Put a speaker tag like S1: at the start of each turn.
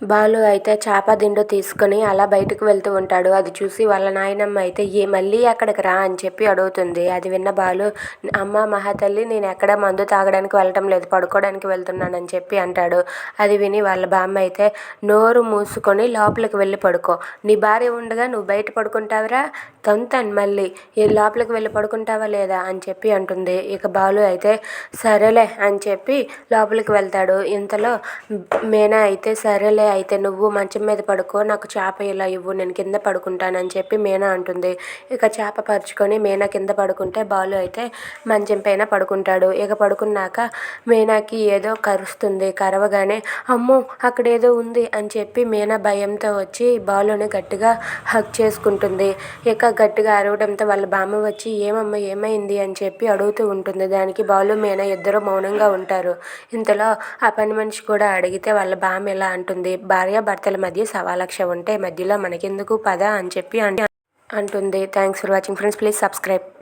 S1: బాలు అయితే చేప దిండు తీసుకుని అలా బయటకు వెళ్తూ ఉంటాడు. అది చూసి వాళ్ళ నాయనమ్మ అయితే ఏ మళ్ళీ అక్కడికి రా అని చెప్పి అడుగుతుంది. అది విన్న బాలు అమ్మ మహాతల్లి నేను ఎక్కడ మందు తాగడానికి వెళ్ళటం లేదు పడుకోవడానికి వెళ్తున్నానని చెప్పి అంటాడు. అది విని వాళ్ళ బామ్మ అయితే నోరు మూసుకొని లోపలికి వెళ్ళి పడుకో. నీ భార్య ఉండగా నువ్వు బయట పడుకుంటావురా? తంతాను మళ్ళీ ఈ లోపలికి వెళ్ళి పడుకుంటావా లేదా? అని చెప్పి అంటుంది. ఇక బాలు అయితే సరేలే అని చెప్పి లోపలికి వెళ్తాడు. ఇంతలో మేనా అయితే సరేలే అయితే నువ్వు మంచం మీద పడుకో నాకు చేప ఇలా ఇవ్వు నేను కింద పడుకుంటానని చెప్పి మీనా అంటుంది. ఇక చేప పరుచుకొని మీనా కింద పడుకుంటే బాలు అయితే మంచం పైన పడుకుంటాడు. ఇక పడుకున్నాక మీనాకి ఏదో కరుస్తుంది కరవగానే అమ్మో అక్కడ ఏదో ఉంది అని చెప్పి మీనా భయంతో వచ్చి బాలుని గట్టిగా హక్ చేసుకుంటుంది. ఇక గట్టిగా అరవడంతో వాళ్ళ బామ్మ వచ్చి ఏమమ్మ ఏమైంది? అని చెప్పి అడుగుతూ ఉంటుంది. దానికి బాలు మీనా ఇద్దరు మౌనంగా ఉంటారు. ఇంతలో ఆ పని మనిషి కూడా అడిగితే వాళ్ళ బామ్మ ఇలా అంటుంది. భార్యాభర్తల మధ్య సవాలక్ష ఉంటే మధ్యలో మనకెందుకు పద అని చెప్పి అంటుంది. Thanks for watching friends please subscribe